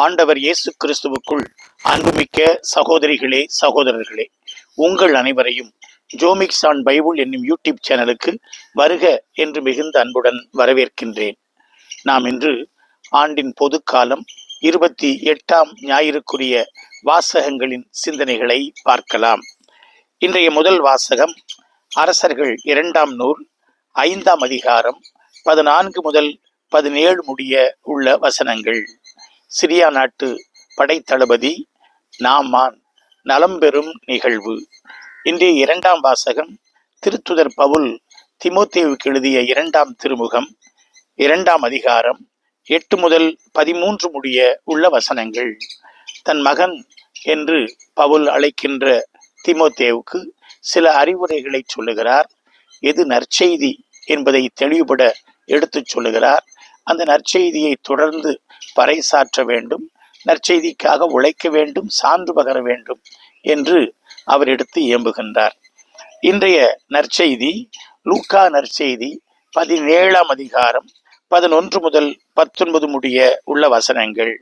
ஆண்டவர் இயேசு கிறிஸ்துவுக்குள் அன்புமிக்க சகோதரிகளே சகோதரர்களே உங்கள் அனைவரையும் ஜோமிக்ஸ் ஆன் பைபிள் என்னும் யூடியூப் சேனலுக்கு வருக என்று மிகுந்த அன்புடன் வரவேற்கின்றேன். நாம் இன்று ஆண்டின் பொதுக்காலம் இருபத்தி எட்டாம் ஞாயிறுக்குரிய வாசகங்களின் சிந்தனைகளை பார்க்கலாம். இன்றைய முதல் வாசகம் அரசர்கள் இரண்டாம் நூல் ஐந்தாம் அதிகாரம் பதினான்கு முதல் பதினேழு முடிய உள்ள வசனங்கள். சிரியா நாட்டு படைத்தளபதி நாமான் நலம்பெறும் நிகழ்வு. இன்றைய இரண்டாம் வாசகம் திருத்துதர் பவுல் திமோத்தேவுக்கு எழுதிய இரண்டாம் திருமுகம் இரண்டாம் அதிகாரம் எட்டு முதல் பதிமூன்று முடிய உள்ள வசனங்கள். தன் மகன் என்று பவுல் அழைக்கின்ற திமோத்தேவுக்கு சில அறிவுரைகளை சொல்லுகிறார். எது நற்செய்தி என்பதை தெளிவுபட எடுத்துச் சொல்லுகிறார். அந்த நற்செய்தியை தொடர்ந்து பறைசாற்ற வேண்டும் நற்செய்திக்காக உழைக்க வேண்டும் சான்று பகர வேண்டும் என்று அவர் எடுத்து இயம்புகின்றார் இன்றைய நற்செய்தி லூக்கா நற்செய்தி பதினேழாம் அதிகாரம் பதினொன்று முதல் பத்தொன்பது முடிய உள்ள வசனங்கள்.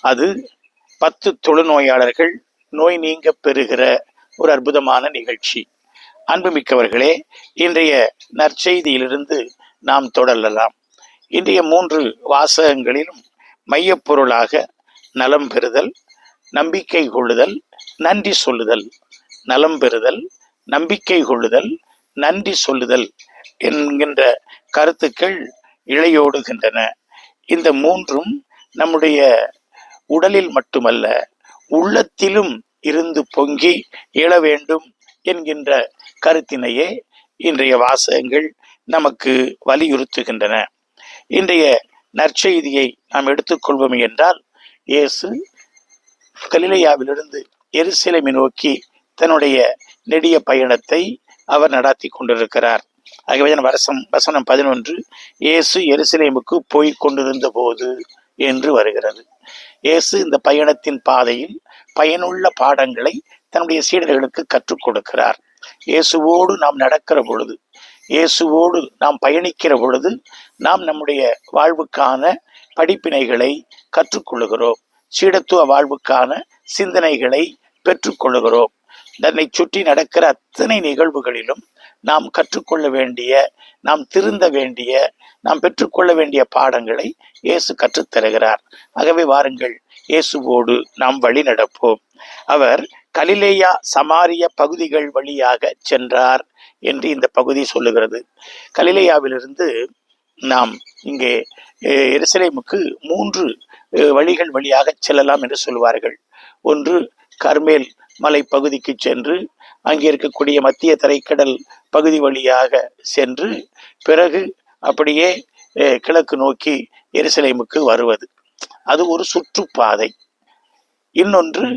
அது பத்து தொழுநோயாளர்கள் நோய் நீங்க பெறுகிற ஒரு அற்புதமான நிகழ்ச்சி. அன்புமிக்கவர்களே இன்றைய நற்செய்தியிலிருந்து நாம் தொடரலாம். இன்றைய மூன்று வாசகங்களிலும் மையப்பொருளாக நலம் பெறுதல் நம்பிக்கை கொள்ளுதல் நன்றி சொல்லுதல் நலம் பெறுதல் நம்பிக்கை கொள்ளுதல் நன்றி சொல்லுதல் என்கின்ற கருத்துக்கள் இழையோடுகின்றன. இந்த மூன்றும் நம்முடைய உடலில் மட்டுமல்ல உள்ளத்திலும் இருந்து பொங்கி எழ வேண்டும் என்கின்ற கருத்தினையே இன்றைய வாசகங்கள் நமக்கு வலியுறுத்துகின்றன. இன்றைய நற்செய்தியை நாம் எடுத்துக்கொள்வோம் என்றால் இயேசு கலிலையாவிலிருந்து எருசலேமை நோக்கி தன்னுடைய நெடிய பயணத்தை அவர் நடத்தி கொண்டிருக்கிறார். ஆகவே வசம் வசனம் வசனம் பதினொன்று இயேசு எருசலேமுக்கு போய் கொண்டிருந்த போது என்று வருகிறது. இயேசு இந்த பயணத்தின் பாதையில் பயனுள்ள பாடங்களை தன்னுடைய சீடர்களுக்கு கற்றுக் கொடுக்கிறார். இயேசுவோடு நாம் நடக்கிற பொழுது இயேசுவோடு நாம் பயணிக்கிற பொழுது நாம் நம்முடைய வாழ்வுக்கான படிப்பினைகளை கற்றுக்கொள்கிறோம் சீடத்துவ வாழ்வுக்கான சிந்தனைகளை பெற்றுக்கொள்கிறோம் தன்னை சுற்றி நடக்கிற அத்தனை நிகழ்வுகளிலும் நாம் கற்றுக்கொள்ள வேண்டிய நாம் திருந்த வேண்டிய நாம் பெற்றுக்கொள்ள வேண்டிய பாடங்களை இயேசு கற்றுத்தருகிறார் ஆகவே வாருங்கள் இயேசுவோடு நாம் வழி நடப்போம். அவர் கலிலேயா சமாரிய பகுதிகள் வழியாக சென்றார். என்று இந்த பகுதி சொல்லுகிறது. கலிலேயாவிலிருந்து நாம் இங்கே எருசலேமுக்கு மூன்று வழிகள் வழியாக செல்லலாம் என்று சொல்வார்கள். ஒன்று கர்மேல் மலை பகுதிக்கு சென்று அங்கே இருக்கக்கூடிய மத்திய தரைக்கடல் பகுதி வழியாக சென்று பிறகு அப்படியே கிழக்கு நோக்கி எருசலேமுக்கு வருவது. அது ஒரு சுற்றுப்பாதை. இன்னொன்று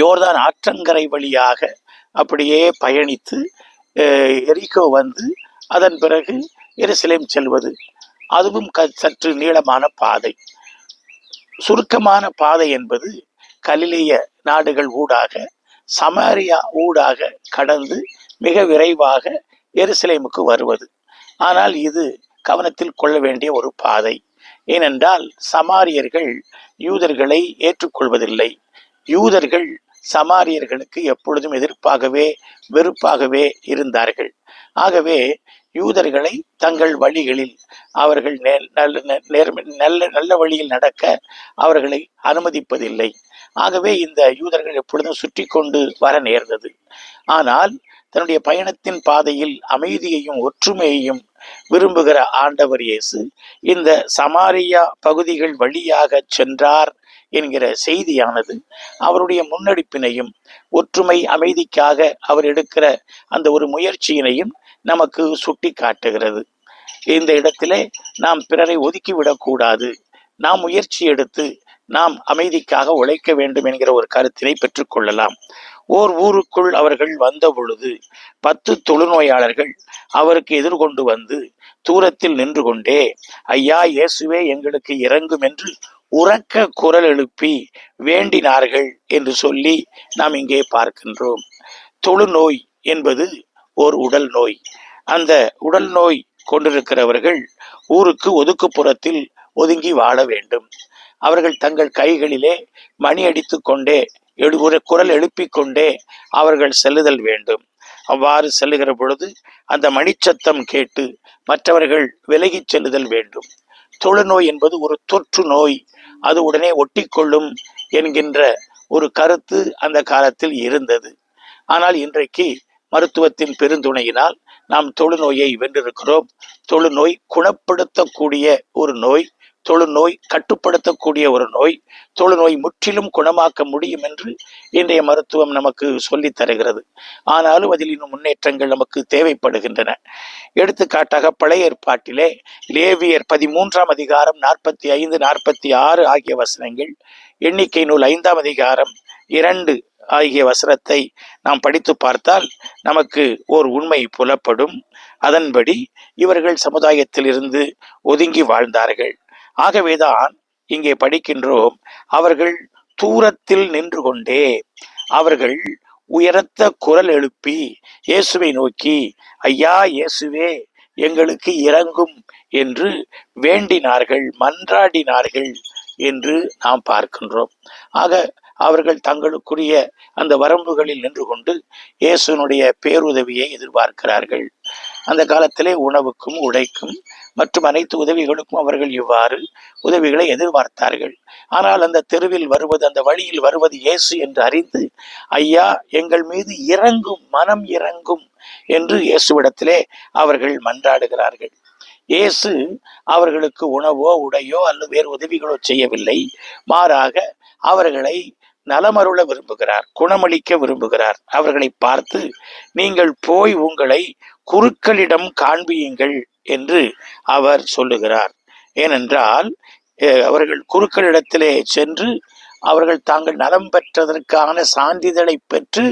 யோர்தான் ஆற்றங்கரை வழியாக அப்படியே பயணித்து எரிகோ வந்து அதன் பிறகு எருசலேம் செல்வது. அதுவும் க சற்று நீளமான பாதை. சுருக்கமான பாதை என்பது கலிலேய நாடுகள் ஊடாக சமாரியா ஊடாக கடந்து மிக விரைவாக எருசலேமுக்கு வருவது. ஆனால் இது கவனத்தில் கொள்ள வேண்டிய ஒரு பாதை. ஏனென்றால் சமாரியர்கள் யூதர்களை ஏற்றுக்கொள்வதில்லை. யூதர்கள் சமாரியர்களுக்கு எப்பொழுதும் எதிர்ப்பாகவே வெறுப்பாகவே இருந்தார்கள். ஆகவே யூதர்களை தங்கள் வழிகளில் அவர்கள் நல்ல நே- நல்ல நல்ல வழியில் நடக்க அவர்களை அனுமதிப்பதில்லை. ஆகவே இந்த யூதர்கள் எப்பொழுதும் சுற்றி கொண்டு வர நேர்ந்தது. ஆனால் தன்னுடைய பயணத்தின் பாதையில் அமைதியையும் ஒற்றுமையையும் விரும்புகிற ஆண்டவர் இயேசு இந்த சமாரியா பகுதிகள் வழியாக சென்றார் என்கிற செய்தியானது அவருடைய முன்னெடுப்பினையும் ஒற்றுமை அமைதிக்காக அவர் எடுக்கிற அந்த ஒரு முயற்சியினையும் நமக்கு சுட்டி காட்டுகிறது இந்த இடத்திலே நாம் பிறரை ஒதுக்கிவிடக்கூடாது நாம் முயற்சி எடுத்து நாம் அமைதிக்காக உழைக்க வேண்டும் என்கிற ஒரு கருத்தினை பெற்றுக்கொள்ளலாம் ஓர் ஊருக்குள் அவர்கள் வந்த பொழுது பத்து தொழுநோயாளர்கள் அவருக்கு எதிர்கொண்டு வந்து தூரத்தில் நின்று கொண்டே ஐயா இயேசுவே எங்களுக்கு இறங்கும் என்று உறக்க குரல் எழுப்பி வேண்டினார்கள் என்று சொல்லி நாம் இங்கே பார்க்கின்றோம். தொழுநோய் என்பது ஓர் உடல் நோய். அந்த உடல் நோய் கொண்டிருக்கிறவர்கள் ஊருக்கு ஒதுக்குப்புறத்தில் ஒதுங்கி வாழ வேண்டும். அவர்கள் தங்கள் கைகளிலே மணி அடித்து கொண்டே எழு- ஒரு குரல் எழுப்பிக் கொண்டே அவர்கள் செல்லுதல் வேண்டும். அவ்வாறு செல்லுகிற பொழுது அந்த மணிச்சத்தம் கேட்டு மற்றவர்கள் விலகிச் செல்லுதல் வேண்டும். தொழுநோய் என்பது ஒரு தொற்று நோய். அது உடனே ஒட்டிக்கொள்ளும் என்கின்ற ஒரு கருத்து அந்த காலத்தில் இருந்தது. ஆனால் இன்றைக்கு மருத்துவத்தின் பெருந்துணையினால் நாம் தொழுநோயை வென்றிருக்கிறோம். தொழுநோய் குணப்படுத்தக்கூடிய ஒரு நோய். தொழுநோய் கட்டுப்படுத்தக்கூடிய ஒரு நோய் தொழுநோய் முற்றிலும் குணமாக்க முடியும் என்று இன்றைய மருத்துவம் நமக்கு சொல்லித் தருகிறது. ஆனாலும் அதில் இன்னும் முன்னேற்றங்கள் நமக்கு தேவைப்படுகின்றன. எடுத்துக்காட்டாக பழைய ஏற்பாட்டிலே லேவியர் பதிமூன்றாம் அதிகாரம் நாற்பத்தி ஐந்து நாற்பத்தி ஆறு ஆகிய வசனங்கள் எண்ணிக்கை நூல் ஐந்தாம் அதிகாரம் இரண்டு ஆகிய வசனத்தை நாம் படித்து பார்த்தால் நமக்கு ஓர் உண்மை புலப்படும். அதன்படி இவர்கள் சமுதாயத்திலிருந்து ஒதுங்கி வாழ்ந்தார்கள். ஆகவேதான் இங்கே படிக்கின்றோம் அவர்கள் தூரத்தில் நின்று கொண்டே அவர்கள் உயரத்த குரல் எழுப்பி இயேசுவை நோக்கி ஐயா இயேசுவே எங்களுக்கு இறங்கும் என்று வேண்டினார்கள் மன்றாடினார்கள் என்று நாம் பார்க்கின்றோம். ஆக அவர்கள் தங்களுக்குரிய அந்த வரம்புகளில் நின்று கொண்டு இயேசுனுடைய பேருதவியை எதிர்பார்க்கிறார்கள். அந்த காலத்திலே உணவுக்கும் உடைக்கும் மற்றும் அனைத்து உதவிகளுக்கும் அவர்கள் இவ்வாறு உதவிகளை எதிர்பார்த்தார்கள். ஆனால் அந்த தெருவில் வருவது அந்த வழியில் வருவது இயேசு என்று அறிந்து ஐயா எங்கள் மீது இறங்கும் மனம் இறங்கும் என்று இயேசுவிடத்திலே அவர்கள் மன்றாடுகிறார்கள். இயேசு அவர்களுக்கு உணவோ உடையோ அல்லது வேறு உதவிகளோ செய்யவில்லை. மாறாக அவர்களை நலமருள விரும்புகிறார் குணமளிக்க விரும்புகிறார். அவர்களை பார்த்து நீங்கள் போய் உங்களை குருக்களிடம் காண்பியுங்கள் என்று அவர் சொல்லுகிறார். ஏனென்றால் அவர்கள் குருக்களிடத்திலே சென்று அவர்கள் தாங்கள் நலம் பெற்றதற்கான சான்றிதழை பெற்று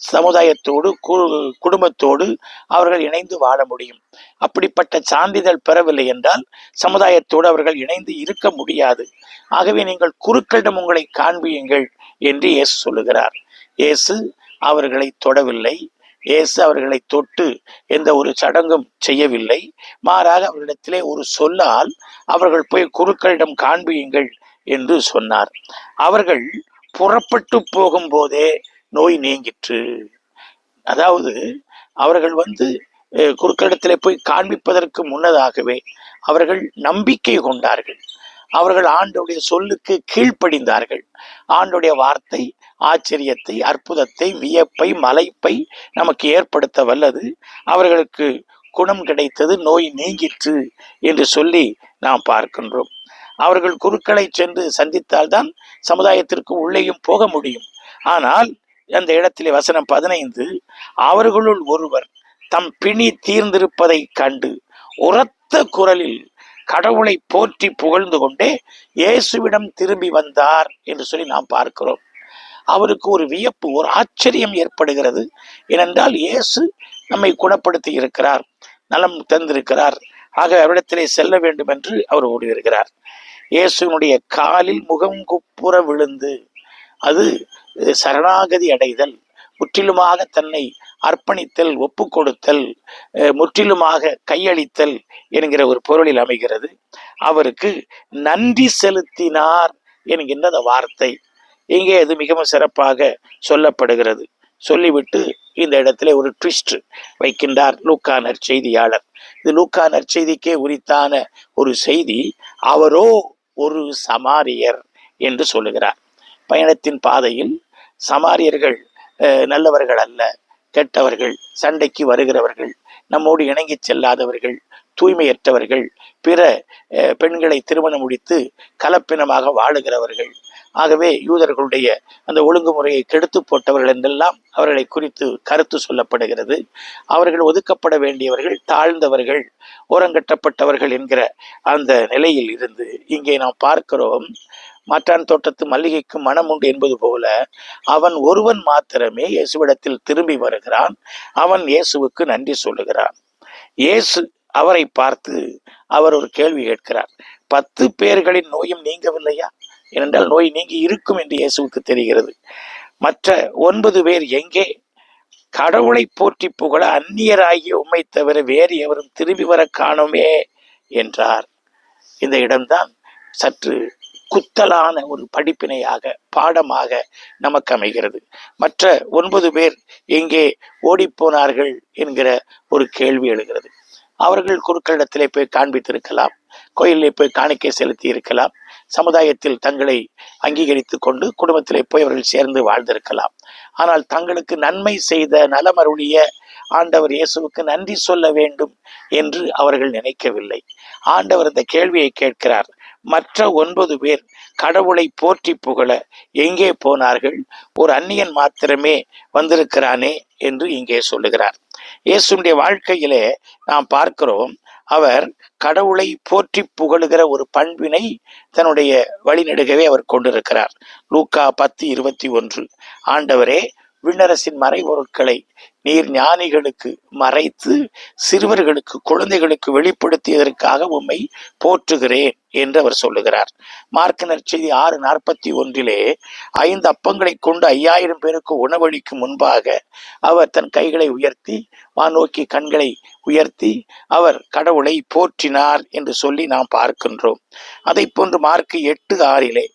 சமுதாயத்தோடு குடும்பத்தோடு அவர்கள் இணைந்து வாழ முடியும். அப்படிப்பட்ட சான்றிதழ் பெறவில்லை என்றால் சமுதாயத்தோடு அவர்கள் இணைந்து இருக்க முடியாது. ஆகவே நீங்கள் குருக்களிடம் உங்களை காண்பியுங்கள் என்று இயேசு சொல்லுகிறார். இயேசு அவர்களை தொடவில்லை. இயேசு அவர்களை தொட்டு எந்த ஒரு சடங்கும் செய்யவில்லை. மாறாக அவர்களிடத்திலே ஒரு சொல்லால் அவர்கள் போய் குருக்களிடம் காண்பியுங்கள் என்று சொன்னார். அவர்கள் புறப்பட்டு போகும்போதே நோய் நீங்கிற்று. அதாவது அவர்கள் வந்து அஹ், குருக்களிடத்திலே போய் காண்பிப்பதற்கு முன்னதாகவே அவர்கள் நம்பிக்கை கொண்டார்கள். அவர்கள் ஆண்டோடைய சொல்லுக்கு கீழ்ப்படிந்தார்கள். ஆண்டுடைய வார்த்தை ஆச்சரியத்தை அற்புதத்தை வியப்பை மலைப்பை நமக்கு ஏற்படுத்த வல்லது. அவர்களுக்கு குணம் கிடைத்தது நோய் நீங்கிற்று என்று சொல்லி நாம் பார்க்கின்றோம். அவர்கள் குருக்களை சென்று சந்தித்தால்தான் சமுதாயத்திற்கு உள்ளேயும் போக முடியும். ஆனால் அந்த இடத்திலே வசனம் பதினைந்து அவர்களுள் ஒருவர் தம் பிணி தீர்ந்திருப்பதை கண்டு உரத்த குரலில் கடவுளை போற்றி புகழ்ந்து கொண்டே இயேசுவிடம் திரும்பி வந்தார் என்று சொல்லி நாம் பார்க்கிறோம். அவருக்கு ஒரு வியப்பு ஒரு ஆச்சரியம் ஏற்படுகிறது. ஏனென்றால் இயேசு நம்மை குணப்படுத்தி இருக்கிறார் நலம் தந்திருக்கிறார். ஆக அவரிடத்திலே செல்ல வேண்டும் என்று அவர் ஓடுகிறார் இயேசுனுடைய காலில் முகம் குப்புற விழுந்து அது சரணாகதி அடைதல் முற்றிலுமாக தன்னை அர்ப்பணித்தல் ஒப்பு கொடுத்தல் முற்றிலுமாக கையளித்தல் என்கிற ஒரு பொருளில் அமைகிறது. அவருக்கு நன்றி செலுத்தினார் என்கின்ற அந்த வார்த்தை. இங்கே அது மிகவும் சிறப்பாக சொல்லப்படுகிறது. சொல்லிவிட்டு இந்த இடத்துல ஒரு ட்விஸ்ட் வைக்கின்றார் லூக்கா நற்செய்தியாளர் இது லூக்கானர் செய்திக்கே உரித்தான ஒரு செய்தி. அவரோ ஒரு சமாரியர் என்று சொல்லுகிறார். பயணத்தின் பாதையில் சமாரியர்கள் நல்லவர்கள் அல்ல. கெட்டவர்கள் சண்டைக்கு வருகிறவர்கள் நம்மோடு இணங்கி செல்லாதவர்கள் தூய்மையற்றவர்கள் பிற பெண்களை திருமணம் முடித்து கலப்பினமாக வாழுகிறவர்கள். ஆகவே யூதர்களுடைய அந்த ஒழுங்குமுறையை கெடுத்து போட்டவர்கள் என்றெல்லாம் அவர்களை குறித்து கருத்து சொல்லப்படுகிறது. அவர்கள் ஒதுக்கப்பட வேண்டியவர்கள் தாழ்ந்தவர்கள் ஓரங்கட்டப்பட்டவர்கள் என்கிற அந்த நிலையில் இருந்து இங்கே நாம் பார்க்கிறோம். மாற்றான் தோட்டத்து மல்லிகைக்கு மனம் உண்டு என்பது போல அவன் ஒருவன் மாத்திரமே இயேசுவிடத்தில் திரும்பி வருகிறான். அவன் இயேசுவுக்கு நன்றி சொல்லுகிறான். இயேசு அவரை பார்த்து அவர் ஒரு கேள்வி கேட்கிறார். பத்து பேர்களின் நோயும் நீங்கவில்லையா? ஏனென்றால் நோய் நீங்கி இருக்கும் என்று இயேசுவுக்கு தெரிகிறது. மற்ற ஒன்பது பேர் எங்கே? கடவுளை போற்றி புகழ அந்நியராகிய உம்மை தவிர வேறு எவரும் திரும்பி வர காணோமே என்றார். இந்த இடம்தான் சற்று குத்தலான ஒரு படிப்பினையாக பாடமாக நமக்கு அமைகிறது. மற்ற ஒன்பது பேர் எங்கே ஓடிப்போனார்கள் என்கிற ஒரு கேள்வி எழுகிறது. அவர்கள் குருக்களிடத்திலே போய் காண்பித்திருக்கலாம் கோயிலே போய் காணிக்கை செலுத்தி இருக்கலாம் சமுதாயத்தில் தங்களை அங்கீகரித்து கொண்டு குடும்பத்திலே போய் அவர்கள் சேர்ந்து வாழ்ந்திருக்கலாம். ஆனால் தங்களுக்கு நன்மை செய்த நலமருளிய ஆண்டவர் இயேசுவுக்கு நன்றி சொல்ல வேண்டும் என்று அவர்கள் நினைக்கவில்லை. ஆண்டவர் இந்த கேள்வியை கேட்கிறார் மற்ற ஒன்பது பேர் கடவுளை போற்றி புகழ எங்கே போனார்கள்? ஒரு அந்நியன் மாத்திரமே வந்திருக்கிறானே என்று இங்கே சொல்லுகிறார். இயேசுடைய வாழ்க்கையிலே நாம் பார்க்கிறோம் அவர் கடவுளை போற்றி புகழுகிற ஒரு பண்பினை தன்னுடைய வழிநெடுகவே அவர் கொண்டிருக்கிறார். லூக்கா பத்து இருபத்தி ஒன்று. ஆண்டவரே விண்ணரசின் மறைபொருட்களை நீர் ஞானிகளுக்கு மறைத்து சிறுவர்களுக்கு குழந்தைகளுக்கு வெளிப்படுத்தியதற்காக உம்மை போற்றுகிறேன் என்று அவர் சொல்லுகிறார். மார்க்க நற்செய்தி ஆறு நாற்பத்தி ஒன்றிலே ஐந்து அப்பங்களை கொண்டு ஐயாயிரம் பேருக்கு உணவளிக்கும் முன்பாக அவர் தன் கைகளை உயர்த்தி வானோக்கி கண்களை உயர்த்தி அவர் கடவுளை போற்றினார் என்று சொல்லி நாம் பார்க்கின்றோம். அதை போன்று மார்க்கு எட்டு ஆறிலே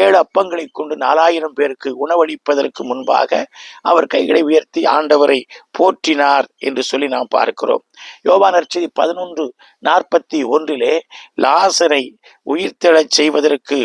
ஏழு அப்பங்களை கொண்டு நாலாயிரம் பேருக்கு உணவளிப்பதற்கு முன்பாக அவர் கைகளை உயர்த்தி ஆண்டவரை போற்றினார் என்று சொல்லி நாம் பார்க்கிறோம். யோவான் செய்தி பதினொன்று நாற்பத்தி ஒன்றிலே லாசரை உயிர்த்தெழச் செய்வதற்கு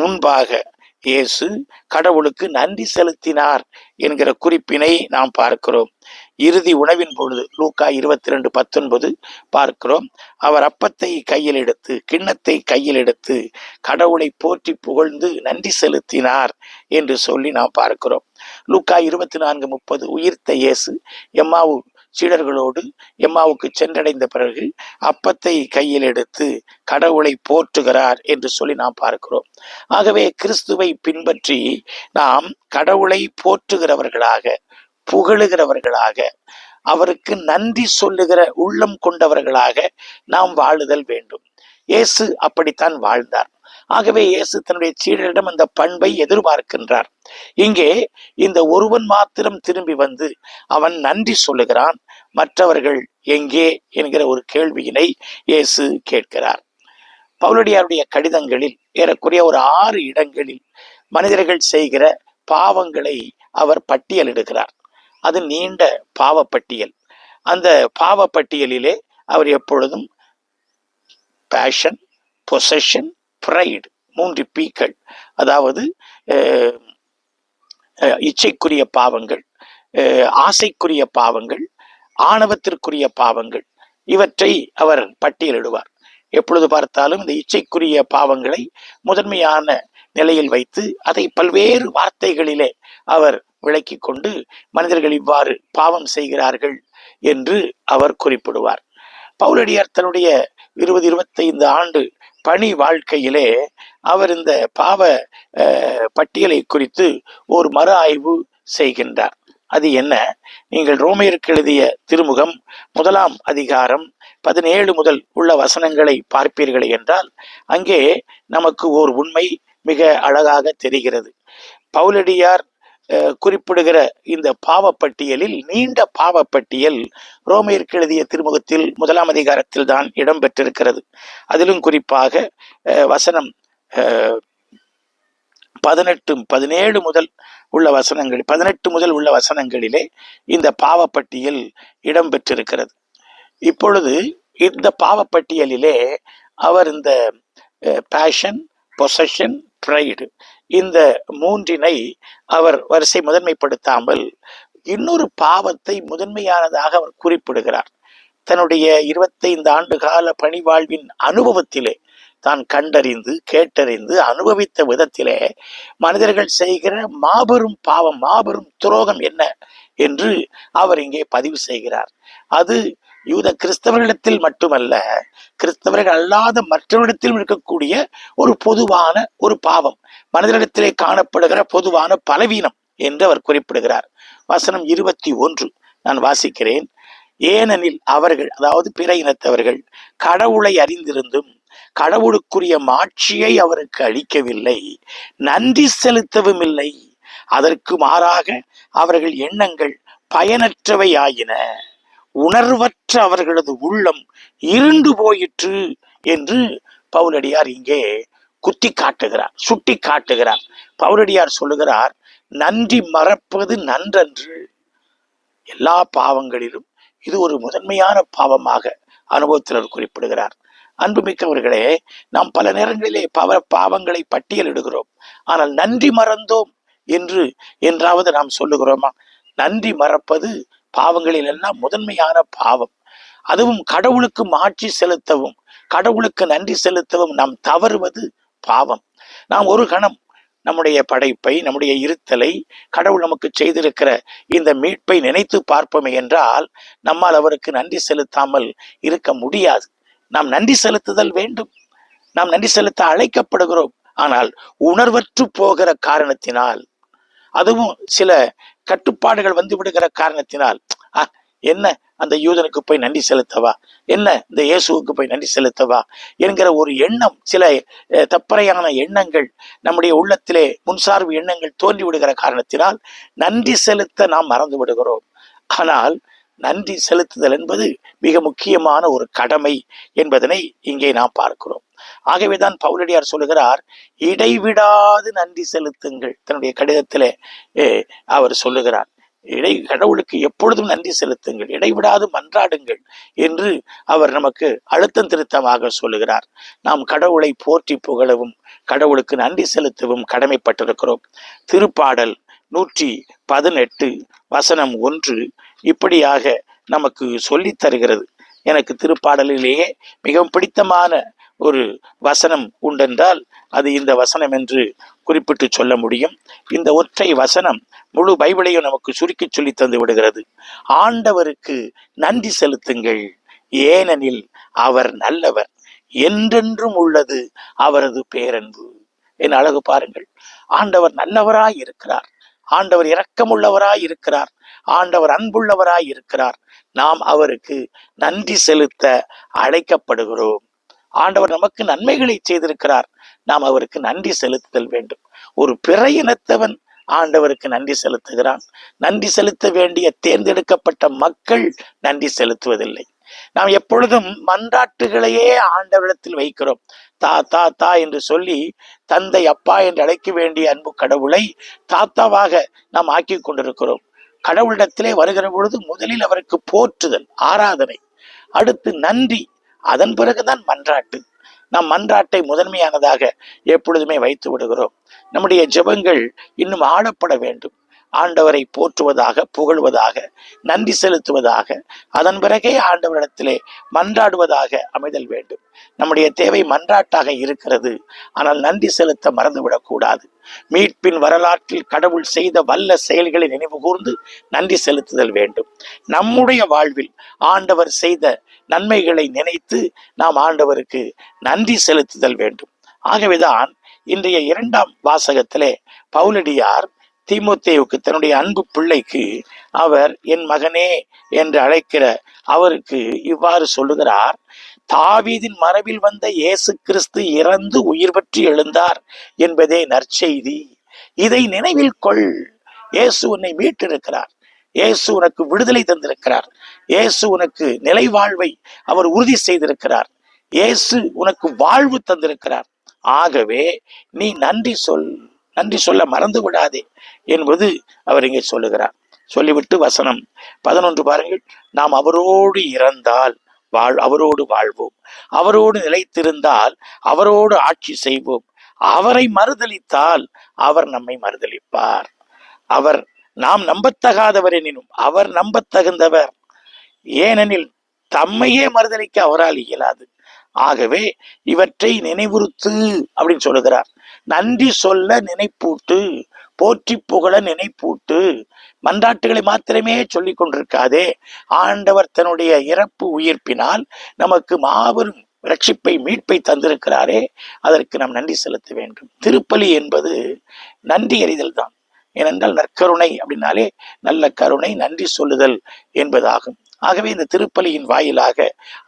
முன்பாக இயேசு கடவுளுக்கு நன்றி செலுத்தினார் என்கிற குறிப்பினை நாம் பார்க்கிறோம். இறுதி உணவின் பொழுது லூக்கா இருபத்தி ரெண்டு பத்தொன்பது பார்க்கிறோம். அவர் அப்பத்தை கையில் எடுத்து கிண்ணத்தை கையில் எடுத்து கடவுளை போற்றி புகழ்ந்து நன்றி செலுத்தினார் என்று சொல்லி நாம் பார்க்கிறோம். லூக்கா இருபத்தி நான்கு முப்பது உயிர்த்த இயேசு எம்மாவு சீடர்களோடு எம்மாவுக்கு சென்றடைந்த பிறகு அப்பத்தை கையில் எடுத்து கடவுளை போற்றுகிறார் என்று சொல்லி நாம் பார்க்கிறோம். ஆகவே கிறிஸ்துவை பின்பற்றி நாம் கடவுளை போற்றுகிறவர்களாக புகழுகிறவர்களாக அவருக்கு நன்றி சொல்லுகிற உள்ளம் கொண்டவர்களாக நாம் வாழுதல் வேண்டும். இயேசு அப்படித்தான் வாழ்ந்தார். ஆகவே இயேசு தன்னுடைய சீடரிடம் அந்த பண்பை எதிர்பார்க்கின்றார். இங்கே இந்த ஒருவன் மாத்திரம் திரும்பி வந்து அவன் நன்றி சொல்லுகிறான். மற்றவர்கள் எங்கே என்கிற ஒரு கேள்வியினை இயேசு கேட்கிறார். பவுலடியாருடைய கடிதங்களில் ஏறக்குறைய ஒரு ஆறு இடங்களில் மனிதர்கள் செய்கிற பாவங்களை அவர் பட்டியலிடுகிறார். அது நீண்ட பாவப்பட்டியல். அந்த பாவப்பட்டியலிலே அவர் எப்பொழுதும் பேஷன் பொசஷன் ப்ரைடு மூன்று பீக்கள் அதாவது இச்சைக்குரிய பாவங்கள் அஹ், ஆசைக்குரிய பாவங்கள் ஆணவத்திற்குரிய பாவங்கள் இவற்றை அவர் பட்டியலிடுவார். எப்பொழுது பார்த்தாலும் இந்த இச்சைக்குரிய பாவங்களை முதன்மையான நிலையில் வைத்து அதை பல்வேறு வார்த்தைகளிலே அவர் விளக்கி கொண்டு மனிதர்கள் இவ்வாறு பாவம் செய்கிறார்கள் என்று அவர் குறிப்பிடுவார். பவுலடியார் தன்னுடைய இருபது இருபத்தைந்து ஆண்டு பணி வாழ்க்கையிலே அவர் இந்த பாவ பட்டியலை குறித்து ஒரு மறு ஆய்வு செய்கின்றார். அது என்ன? நீங்கள் ரோமையருக்கு எழுதிய திருமுகம் முதலாம் அதிகாரம் பதினேழு முதல் உள்ள வசனங்களை பார்ப்பீர்கள் என்றால் அங்கே நமக்கு ஓர் உண்மை மிக அழகாக தெரிகிறது. பவுலடியார் குறிப்பிடுகிற இந்த பாவப்பட்டியலில் நீண்ட பாவப்பட்டியல் ரோமையர்க்கு எழுதிய திருமுகத்தில் முதலாம் அதிகாரத்தில் தான் இடம்பெற்றிருக்கிறது அதிலும் குறிப்பாக அஹ், வசனம் அஹ், பதினெட்டு பதினேழு முதல் உள்ள வசனங்கள் பதினெட்டு முதல் உள்ள வசனங்களிலே இந்த பாவப்பட்டியல் இடம்பெற்றிருக்கிறது இப்பொழுது இந்த பாவப்பட்டியலிலே அவர் இந்த பேஷன் பொசஷன் ப்ரைடு இந்த மூன்றினை அவர் வரிசை முதன்மைப்படுத்தாமல் இன்னொரு பாவத்தை முதன்மையானதாக அவர் குறிப்பிடுகிறார். தன்னுடைய இருபத்தைந்து ஆண்டு கால பணிவாழ்வின் அனுபவத்திலே தான் கண்டறிந்து கேட்டறிந்து அனுபவித்த விதத்திலே மனிதர்கள் செய்கிற மாபெரும் பாவம் மாபெரும் துரோகம் என்ன என்று அவர் இங்கே பதிவு செய்கிறார். அது யூத கிறிஸ்தவர்களிடத்தில் மட்டுமல்ல கிறிஸ்தவர்கள் அல்லாத மற்றவரிடத்திலும் இருக்கக்கூடிய ஒரு பொதுவான ஒரு பாவம் மனிதனிடத்திலே காணப்படுகிற பொதுவான பலவீனம் என்று அவர் குறிப்பிடுகிறார். வசனம் இருபத்தி ஒன்று நான் வாசிக்கிறேன். ஏனெனில் அவர்கள் அதாவது பிற இனத்தவர்கள் கடவுளை அறிந்திருந்தும் கடவுளுக்குரிய மாட்சியை அவருக்கு அளிக்கவில்லை நன்றி செலுத்தவும் இல்லை. அதற்கு மாறாக அவர்கள் எண்ணங்கள் பயனற்றவையாயின. உணர்வற்ற அவர்களது உள்ளம் இருண்டு போயிற்று என்று பவுலடியார் இங்கே குத்தி காட்டுகிறார் சுட்டி காட்டுகிறார். பவுலடியார் சொல்லுகிறார் நன்றி மறப்பது நன்றன்று. எல்லா பாவங்களிலும் இது ஒரு முதன்மையான பாவமாக அனுபவத்தினர் குறிப்பிடுகிறார். அன்புமிக்கவர்களே நாம் பல நேரங்களிலே பவ பாவங்களை பட்டியலிடுகிறோம் ஆனால் நன்றி மறந்தோம் என்று என்றாவது நாம் சொல்லுகிறோமா? நன்றி மறப்பது பாவங்களில் எல்லாம் முதன்மையான பாவம். அதுவும் கடவுளுக்கு மாட்சி செலுத்தவும் கடவுளுக்கு நன்றி செலுத்தவும் நாம் தவறுவது பாவம். நாம் ஒரு கணம் நம்முடைய படைப்பை நம்முடைய இருத்தலை கடவுள் நமக்கு செய்திருக்கிற இந்த மீட்பை நினைத்து பார்ப்போமே என்றால் நம்மால் அவருக்கு நன்றி செலுத்தாமல் இருக்க முடியாது. நாம் நன்றி செலுத்துதல் வேண்டும். நாம் நன்றி செலுத்த அழைக்கப்படுகிறோம். ஆனால் உணர்வற்று போகிற காரணத்தினால் அதுவும் சில கட்டுப்பாடுகள் வந்து விடுகிற காரணத்தினால் என்ன அந்த யூதனுக்கு போய் நன்றி செலுத்தவா? என்ன இந்த இயேசுவுக்கு போய் நன்றி செலுத்தவா? என்கிற ஒரு எண்ணம் சில தப்பறையான எண்ணங்கள் நம்முடைய உள்ளத்திலே முன்சார்பு எண்ணங்கள் தோன்றி விடுகிற காரணத்தினால் நன்றி செலுத்த நாம் மறந்து விடுகிறோம். ஆனால் நன்றி செலுத்துதல் என்பது மிக முக்கியமான ஒரு கடமை என்பதனை இங்கே நாம் பார்க்கிறோம். ஆகவேதான் பவுலடியார் சொல்லுகிறார் இடைவிடாது நன்றி செலுத்துங்கள். தன்னுடைய கடிதத்திலே அவர் சொல்லுகிறார் இடை கடவுளுக்கு எப்பொழுதும் நன்றி செலுத்துங்கள் இடைவிடாது மன்றாடுங்கள் என்று அவர் நமக்கு அழுத்தம் திருத்தமாக சொல்லுகிறார். நாம் கடவுளை போற்றி புகழவும் கடவுளுக்கு நன்றி செலுத்தவும் கடமைப்பட்டிருக்கிறோம். திருப்பாடல் நூற்றி பதினெட்டு வசனம் ஒன்று இப்படியாக நமக்கு சொல்லித் தருகிறது. எனக்கு திருப்பாடலிலேயே மிகவும் பிடித்தமான ஒரு வசனம் உண்டென்றால் அது இந்த வசனம் என்று குறிப்பிட்டு சொல்ல முடியும். இந்த ஒற்றை வசனம் முழு பைபிளையும் நமக்கு சுருக்கி சொல்லி தந்து விடுகிறது. ஆண்டவருக்கு நன்றி செலுத்துங்கள். ஏனெனில் அவர் நல்லவர். என்றென்றும் உள்ளது அவரது பேரன்பு. என் அழகு பாருங்கள். ஆண்டவர் நல்லவராய் இருக்கிறார். ஆண்டவர் இரக்கமுள்ளவராய் இருக்கிறார். ஆண்டவர் அன்புள்ளவராய் இருக்கிறார். நாம் அவருக்கு நன்றி செலுத்த அழைக்கப்படுகிறோம். ஆண்டவர் நமக்கு நன்மைகளை செய்திருக்கிறார். நாம் அவருக்கு நன்றி செலுத்துதல் வேண்டும். ஒரு பிற இனத்தவன் ஆண்டவருக்கு நன்றி செலுத்துகிறான். நன்றி செலுத்த வேண்டிய தேர்ந்தெடுக்கப்பட்ட மக்கள் நன்றி செலுத்துவதில்லை. நாம் எப்பொழுதும் மன்றாட்டுகளையே ஆண்டவரிடத்தில் வைக்கிறோம். தா தா தா என்று சொல்லி தந்தை அப்பா என்று அழைக்க வேண்டிய அன்பு கடவுளை தாத்தாவாக நாம் ஆக்கி கொண்டிருக்கிறோம். கடவுளிடத்திலே வருகிற பொழுது முதலில் அவருக்கு போற்றுதல் ஆராதனை அடுத்து நன்றி அதன் பிறகுதான் மன்றாட்டு. நாம் மன்றாட்டை முதன்மையானதாக எப்பொழுதுமே வைத்து விடுகிறோம். நம்முடைய ஜெபங்கள் இன்னும் ஆடப்பட வேண்டும். ஆண்டவரை போற்றுவதாக புகழ்வதாக நன்றி செலுத்துவதாக அதன் பிறகே ஆண்டவரிடத்திலே மன்றாடுவதாக அமைதல் வேண்டும். நம்முடைய தேவை மன்றாட்டாக இருக்கிறது. ஆனால் நன்றி செலுத்த மறந்துவிடக்கூடாது. மீட்பின் வரலாற்றில் கடவுள் செய்த வல்ல செயல்களை நினைவு கூர்ந்து நன்றி செலுத்துதல் வேண்டும். நம்முடைய வாழ்வில் ஆண்டவர் செய்த நன்மைகளை நினைத்து நாம் ஆண்டவருக்கு நன்றி செலுத்துதல் வேண்டும். ஆகவேதான் இன்றைய இரண்டாம் வாசகத்திலே பவுலடியார் தீமோத்தேவுக்கு தன்னுடைய அன்பு பிள்ளைக்கு அவர் என் மகனே என்று அழைக்கிற அவருக்கு இவ்வாறு சொல்லுகிறார் தாவீதின் மரபில் வந்த இயேசு கிறிஸ்து இறந்து உயிர் பற்றி எழுந்தார் என்பதே நற்செய்தி. இதை நினைவில் கொள். இயேசு உன்னை மீட்டிருக்கிறார். இயேசு உனக்கு விடுதலை தந்திருக்கிறார். இயேசு உனக்கு நிலை வாழ்வை அவர் உறுதி செய்திருக்கிறார். இயேசு உனக்கு வாழ்வு தந்திருக்கிறார். ஆகவே நீ நன்றி சொல். நன்றி சொல்ல மறந்து விடாதே என்பது அவர் இங்கே சொல்லுகிறார். சொல்லிவிட்டு வசனம். பதினொன்று பாருங்கள். நாம் அவரோடு இறந்தால் வாழ் அவரோடு வாழ்வோம். அவரோடு நிலைத்திருந்தால் அவரோடு ஆட்சி செய்வோம். அவரை மறுதலித்தால் அவர் நம்மை மறுதலிப்பார். அவர் நாம் நம்பத்தகாதவர் எனினும் அவர் நம்பத்தகுந்தவர். ஏனெனில் தம்மையே மறுதலிக்க அவரால் இயலாது. ஆகவே இவற்றை நினைவுறுத்து அப்படின்னு சொல்லுகிறார். நன்றி சொல்ல நினைப்பூட்டு போற்றி புகழ நினைப்பூட்டு மன்றாட்டுகளை மாத்திரமே சொல்லி கொண்டிருக்காதே. ஆண்டவர் தன்னுடைய இறப்பு உயிர்ப்பினால் நமக்கு மாபெரும் ரட்சிப்பை மீட்பை தந்திருக்கிறாரே. அதற்கு நாம் நன்றி செலுத்த வேண்டும். திருப்பலி என்பது நன்றி அறிதல் தான். ஏனென்றால் நற்கருணை அப்படின்னாலே நல்ல கருணை நன்றி சொல்லுதல் என்பதாகும். ஆகவே இந்த திருப்பலியின் வாயிலாக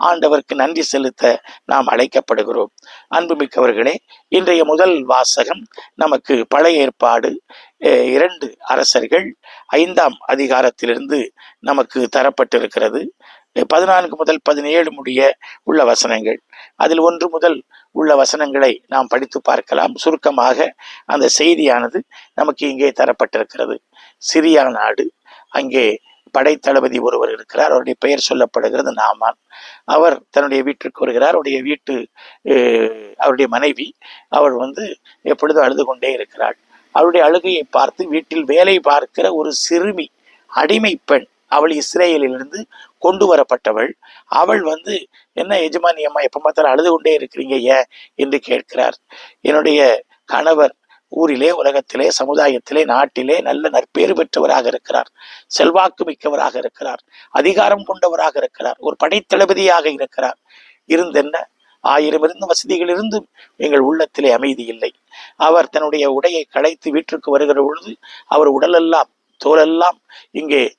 ஆண்டவருக்கு நன்றி செலுத்த நாம் அழைக்கப்படுகிறோம். அன்புமிக்கவர்களே இன்றைய முதல் வாசகம் நமக்கு பழைய ஏற்பாடு இரண்டு அரசர்கள் ஐந்தாம் அதிகாரத்திலிருந்து நமக்கு தரப்பட்டிருக்கிறது. பதினான்கு முதல் பதினேழு முடிய உள்ள வசனங்கள். அதில் ஒன்று முதல் உள்ள வசனங்களை நாம் படித்து பார்க்கலாம். சுருக்கமாக அந்த செய்தியானது நமக்கு இங்கே தரப்பட்டிருக்கிறது. சிரியா நாடு. அங்கே படைத்தளபதி ஒருவர் இருக்கிறார். அவருடைய பெயர் சொல்லப்படுகிறது நாமான். அவர் தன்னுடைய வீட்டிற்கு வருகிறார். அவருடைய வீட்டு அஹ், அவருடைய மனைவி அவள் வந்து எப்பொழுதும் அழுது கொண்டே இருக்கிறாள். அவருடைய அழுகையை பார்த்து வீட்டில் வேலை பார்க்கிற ஒரு சிறுமி அடிமை பெண் அவள் இஸ்ரேலிலிருந்து கொண்டு வரப்பட்டவள் அவள் வந்து என்ன எஜமானி அம்மா எப்போ பார்த்தாலும் அழுது கொண்டே இருக்கிறீங்க ஏன் என்று கேட்கிறார். என்னுடைய கணவர் ஊரிலே உலகத்திலே சமுதாயத்திலே நாட்டிலே நல்ல நற்பேறு பெற்றவராக இருக்கிறார். செல்வாக்கு மிக்கவராக இருக்கிறார். அதிகாரம் கொண்டவராக இருக்கிறார். ஒரு படைத்தளபதியாக இருக்கிறார். இருந்தென்ன? ஆயிரம் இருந்த வசதிகள் இருந்தும் எங்கள் உள்ளத்திலே அமைதி இல்லை. அவர் தன்னுடைய உடையை களைத்து வீட்டிற்கு வருகிற பொழுது அவர் உடலெல்லாம் தோலெல்லாம் இங்கே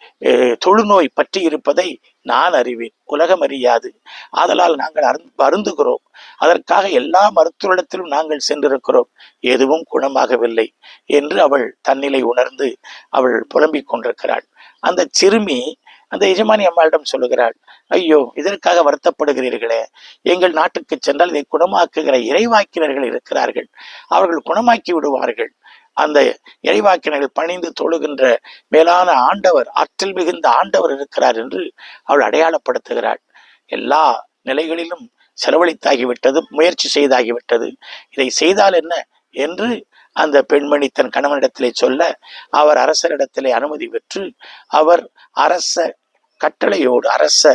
தொழுநோய் பற்றி இருப்பதை நான் அறிவேன். உலகம் அறியாது. ஆதலால் நாங்கள் அருந்- அதற்காக எல்லா மருத்துவத்திலும் நாங்கள் சென்றிருக்கிறோம். எதுவும் குணமாகவில்லை என்று அவள் தன்னிலை உணர்ந்து அவள் புலம்பிக் கொண்டிருக்கிறாள். அந்த சிறுமி அந்த எஜமானி அம்மாளிடம் சொல்லுகிறாள் ஐயோ இதற்காக வருத்தப்படுகிறீர்களே. எங்கள் நாட்டுக்கு சென்றால் இதை குணமாக்குகிற இறைவாக்கினர்கள் இருக்கிறார்கள். அவர்கள் குணமாக்கி விடுவார்கள். அந்த இறைவாக்கினர்கள் பணிந்து தொழுகின்ற மேலான ஆண்டவர் ஆற்றல் மிகுந்த ஆண்டவர் இருக்கிறார் என்று அவள் அடையாளப்படுத்துகிறாள். எல்லா நிலைகளிலும் செலவழித்தாகிவிட்டது முயற்சி செய்தாகிவிட்டது. இதை செய்தால் என்ன என்று அந்த பெண்மணி தன் கணவனிடத்திலே சொல்ல அவர் அரசரிடத்திலே அனுமதி பெற்று அவர் அரச கட்டளையோடு அரச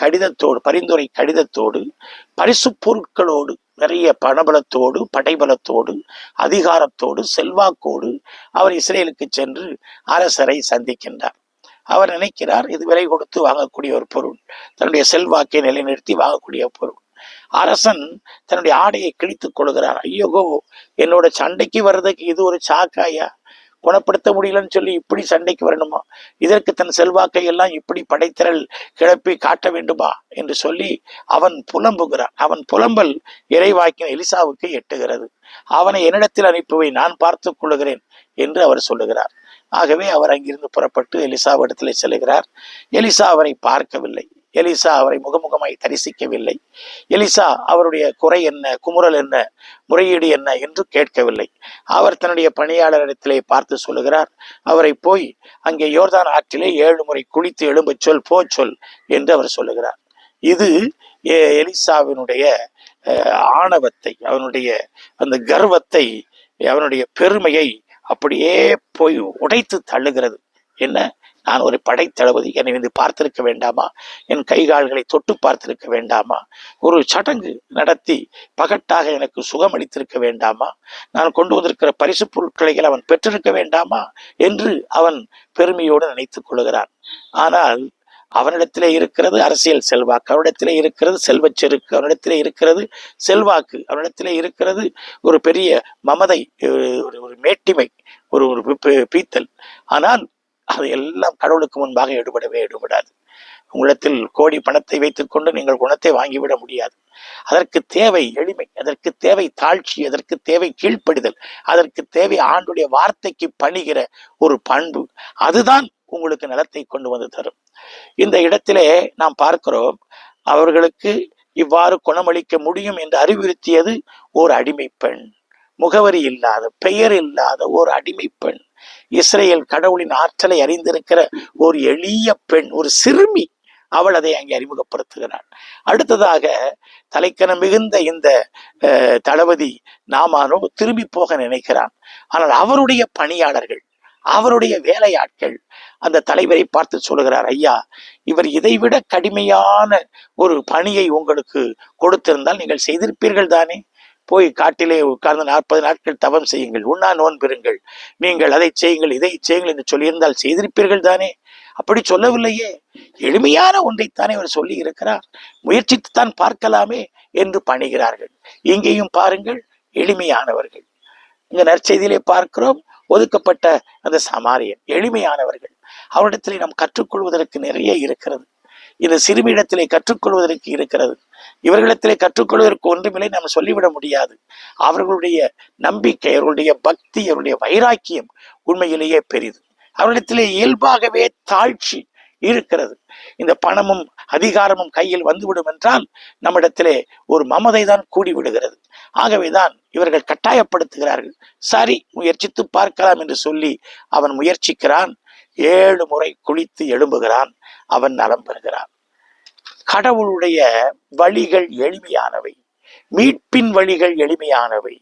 கடிதத்தோடு பரிந்துரை கடிதத்தோடு பரிசு பொருட்களோடு நிறைய பணபலத்தோடு படைபலத்தோடு அதிகாரத்தோடு செல்வாக்கோடு அவர் இஸ்ரேலுக்கு சென்று அரசரை சந்திக்கின்றார். அவர் நினைக்கிறார் இது விலை கொடுத்து வாங்கக்கூடிய ஒரு பொருள் தன்னுடைய செல்வாக்கை நிலைநிறுத்தி வாங்கக்கூடிய பொருள். அரசன் தன்னுடைய ஆடையை கிழித்துக் கொள்கிறார் ஐயோகோ என்னோட சண்டைக்கு வர்றதுக்கு இது ஒரு சாக்காயா? குணப்படுத்த முடியலன்னு சொல்லி இப்படி சண்டைக்கு வரணுமா? இதற்கு தன் செல்வாக்கை எல்லாம் இப்படி படைத்திரள் கிளப்பி காட்ட வேண்டுமா? என்று சொல்லி அவன் புலம்புகிறான். அவன் புலம்பல் இறைவாக்கின் எலிசாவுக்கு எட்டுகிறது. அவனை என்னிடத்தில் அனுப்புவை நான் பார்த்துக் கொள்கிறேன் என்று அவர் சொல்லுகிறார். ஆகவே அவர் அங்கிருந்து புறப்பட்டு எலிசாவிடத்திலே செல்கிறார். எலிசா அவரை பார்க்கவில்லை. எலிசா அவரை முகமுகமாய் தரிசிக்கவில்லை. எலிசா அவருடைய குறை என்ன குமுறல் என்ன முறையீடு என்ன என்று கேட்கவில்லை. அவர் தன்னுடைய பணியாளரிடத்திலே பார்த்து சொல்லுகிறார் அவரை போய் அங்கே யோர்தான் ஆற்றிலே ஏழு முறை குளித்து எழும்பச் சொல் போ சொல் என்று அவர் சொல்லுகிறார். இது எ- எலிசாவினுடைய ஆணவத்தை அவனுடைய அந்த கர்வத்தை அவனுடைய பெருமையை அப்படியே போய் உடைத்து தள்ளுகிறது. என்ன? நான் ஒரு படைத்தளபதி. என்னை வந்து பார்த்திருக்க வேண்டாமா? என் கை கால்களை தொட்டு பார்த்திருக்க வேண்டாமா? ஒரு சடங்கு நடத்தி பகட்டாக எனக்கு சுகம் அளித்திருக்க வேண்டாமா? நான் கொண்டு வந்திருக்கிற பரிசு பொருட்களை அவன் பெற்றிருக்க வேண்டாமா? என்று அவன் பெருமையோடு நினைத்துக் கொள்கிறான். ஆனால் அவனிடத்திலே இருக்கிறது அரசியல் செல்வாக்கு அவனிடத்திலே இருக்கிறது செல்வச் செருக்கு அவனிடத்திலே இருக்கிறது செல்வாக்கு அவனிடத்திலே இருக்கிறது ஒரு பெரிய மமதை ஒரு- ஒரு மேட்டிமை ஒரு ஒரு பீத்தல். ஆனால் அது எல்லாம் கடவுளுக்கு முன்பாக எடுபடவே எடுபடாது. உங்களிடத்தில் கோடி பணத்தை வைத்துக்கொண்டு நீங்கள் குணத்தை வாங்கிவிட முடியாது. அதற்கு தேவை எளிமை அதற்கு தேவை தாழ்ச்சி அதற்கு தேவை கீழ்ப்படிதல் அதற்கு தேவை ஆண்டுடைய வார்த்தைக்கு பணிகிற ஒரு பண்பு. அதுதான் உங்களுக்கு நலத்தை கொண்டு வந்து தரும். இந்த இடத்திலே நாம் பார்க்கிறோம் அவர்களுக்கு இவ்வாறு குணமளிக்க முடியும் என்று அறிவுறுத்தியது ஓர் அடிமை பெண். முகவரி இல்லாத பெயர் இல்லாத ஒரு அடிமை பெண். இஸ்ரேல் கடவுளின் ஆற்றலை அறிந்திருக்கிற ஒரு எளிய பெண் ஒரு சிறுமி அவள் அதை அங்கே அறிமுகப்படுத்துகிறாள். அடுத்ததாக தலைக்கன மிகுந்த இந்த தளபதி நாமானோ திரும்பி போக நினைக்கிறான். ஆனால் அவருடைய பணியாளர்கள் அவருடைய வேலையாட்கள் அந்த தலைவரை பார்த்து சொல்கிறார் ஐயா இவர் இதைவிட கடுமையான ஒரு பணியை உங்களுக்கு கொடுத்திருந்தால் நீங்கள் செய்திருப்பீர்கள் தானே போய் காட்டிலே உட்கார்ந்து நாற்பது நாட்கள் தவம் செய்யுங்கள் உண்ணா நோன்பெறுங்கள் நீங்கள் அதை செய்யுங்கள் இதை செய்யுங்கள் என்று சொல்லியிருந்தால் செய்திருப்பீர்கள் தானே? அப்படி சொல்லவில்லையே. எளிமையான ஒன்றைத்தானே அவர் சொல்லி இருக்கிறார் முயற்சித்துத்தான் பார்க்கலாமே என்று பணிகிறார்கள். இங்கேயும் பாருங்கள் எளிமையானவர்கள். இங்க நற்செய்தியிலே பார்க்கிறோம் ஒதுக்கப்பட்ட அந்த சமாரியன் எளிமையானவர்கள். அவரிடத்திலே நாம் கற்றுக்கொள்வதற்கு நிறைய இருக்கிறது. இது சிறுமியிடத்திலே கற்றுக்கொள்வதற்கு இருக்கிறது. இவர்களிடத்திலே கற்றுக்கொள்வதற்கு ஒன்றுமில்லை நாம் சொல்லிவிட முடியாது. அவர்களுடைய நம்பிக்கை அவர்களுடைய பக்தி அவருடைய வைராக்கியம் உண்மையிலேயே பெரிது. அவர்களிடத்திலே இயல்பாகவே தாழ்ச்சி இருக்கிறது. இந்த பணமும் அதிகாரமும் கையில் வந்துவிடும் என்றால் நம்மிடத்திலே ஒரு மமதை தான் கூடி விடுகிறது ஆகவேதான் இவர்கள் கட்டாயப்படுத்துகிறார்கள். சரி முயற்சித்து பார்க்கலாம் என்று சொல்லி அவன் முயற்சிக்கிறான். ஏழு முறை குளித்து எழும்புகிறான். அவன் நலம் பெறுகிறான். கடவுளுடைய வழிகள் எளிமையானவை. மீட்பின் வழிகள் எளிமையானவை.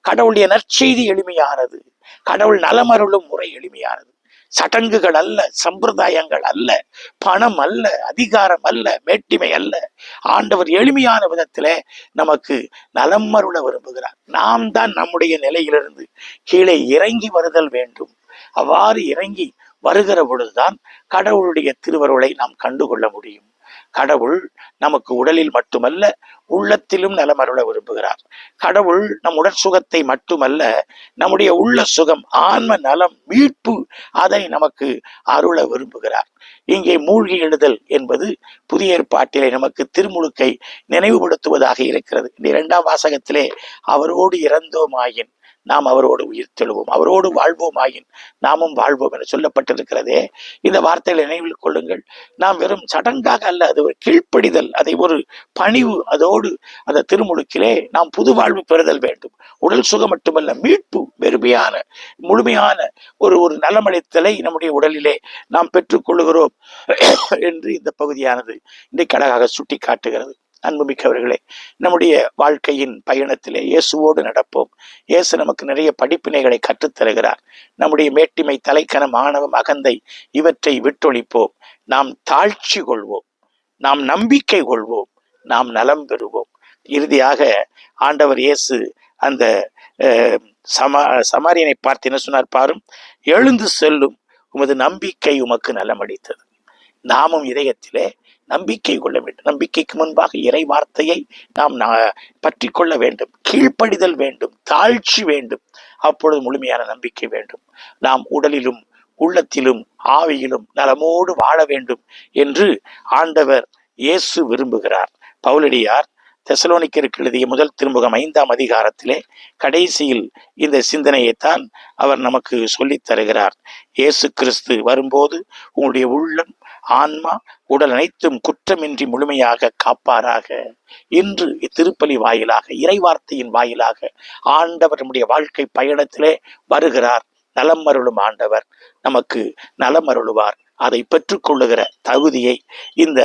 கடவுளுடைய நற்செய்தி எளிமையானது. கடவுள் நலமருளும் முறை எளிமையானது. சடங்குகள் அல்ல சம்பிரதாயங்கள் அல்ல பணம் அல்ல அதிகாரம் அல்ல மேட்டிமை அல்ல. ஆண்டவர் எளிமையான விதத்துல நமக்கு நலம் விரும்புகிறார். நாம் தான் நம்முடைய நிலையிலிருந்து கீழே இறங்கி வருதல் வேண்டும். அவ்வாறு இறங்கி வருகிற பொழுதுதான் கடவுளுடைய திருவருளை நாம் கண்டுகொள்ள முடியும். கடவுள் நமக்கு உடலில் மட்டுமல்ல உள்ளத்திலும் நலமருள விரும்புகிறார். கடவுள் நம் உடற் சுகத்தை மட்டுமல்ல நம்முடைய உள்ள சுகம் ஆன்ம நலம் மீட்பு அதை நமக்கு அருள விரும்புகிறார். இங்கே மூழ்கி எழுதல் என்பது புதிய ஏற்பாட்டிலே நமக்கு திருமுழுக்கை நினைவுபடுத்துவதாக இருக்கிறது. இந்த இரண்டாம் வாசகத்திலே அவரோடு இறந்தோமாயின் நாம் அவரோடு உயிர் தெழுவோம் அவரோடு வாழ்வோமாயின் நாமும் வாழ்வோம் என சொல்லப்பட்டிருக்கிறதே. இந்த வார்த்தைகளை நினைவில் கொள்ளுங்கள். நாம் வெறும் சடங்காக அல்ல அது ஒரு கீழ்ப்படிதல் அதை ஒரு பணிவு அதோடு அந்த திருமுழுக்கிலே நாம் புது வாழ்வு பெறுதல் வேண்டும். உடல் சுகம் மட்டுமல்ல மீட்பு வெறுமையான முழுமையான ஒரு ஒரு நலமடைத்தலை நம்முடைய உடலிலே நாம் பெற்றுக்கொள்கிறோம் என்று இந்த பகுதியானது இன்றைக்கு அழகாக சுட்டி காட்டுகிறது அன்புமிக்கவர்களே நம்முடைய வாழ்க்கையின் பயணத்திலே இயேசுவோடு நடப்போம். இயேசு நமக்கு நிறைய படிப்பினைகளை கற்றுத்தருகிறார். நம்முடைய மேட்டிமை தலைக்கணம் ஆணவம் அகந்தை இவற்றை விட்டொழிப்போம். நாம் தாழ்ச்சி கொள்வோம். நாம் நம்பிக்கை கொள்வோம். நாம் நலம் பெறுவோம். இறுதியாக ஆண்டவர் இயேசு அந்த அஹ், சமா சமாரியனை பார்த்து என்ன சொன்னார்? பாரும் எழுந்து செல்லும் உமது நம்பிக்கை உமக்கு நலமடித்தது நாமும் இதயத்திலே நம்பிக்கை கொள்ள வேண்டும். நம்பிக்கைக்கு முன்பாக இறை வார்த்தையை நாம் பற்றி கொள்ள வேண்டும். கீழ்ப்படிதல் வேண்டும். தாழ்ச்சி வேண்டும். அப்பொழுது முழுமையான நம்பிக்கை வேண்டும். நாம் உடலிலும் உள்ளத்திலும் ஆவியிலும் நலமோடு வாழ வேண்டும் என்று ஆண்டவர் இயேசு விரும்புகிறார். பவுலடியார் தெசலோனிக்கருக்கு எழுதிய முதல் திருமுகம் ஐந்தாம் அதிகாரத்திலே கடைசியில் இந்த சிந்தனையைத்தான் அவர் நமக்கு சொல்லித் தருகிறார். இயேசு கிறிஸ்து வரும்போது உங்களுடைய உள்ளம் ஆன்மா உடல் அனைத்தும் குற்றமின்றி முழுமையாக காப்பாராக. இன்று இத்திருப்பலி வாயிலாக இறைவார்த்தையின் வாயிலாக ஆண்டவர் நம்முடைய வாழ்க்கை பயணத்திலே வருகிறார். நலம் அருளும் ஆண்டவர் நமக்கு நலம் அருளுவார். அதை பெற்றுக்கொள்ளுகிற தகுதியை இந்த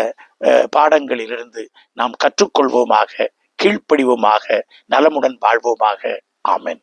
அஹ், பாடங்களிலிருந்து நாம் கற்றுக்கொள்வோமாக கீழ்ப்படிவோமாக நலமுடன் வாழ்வோமாக. ஆமென்.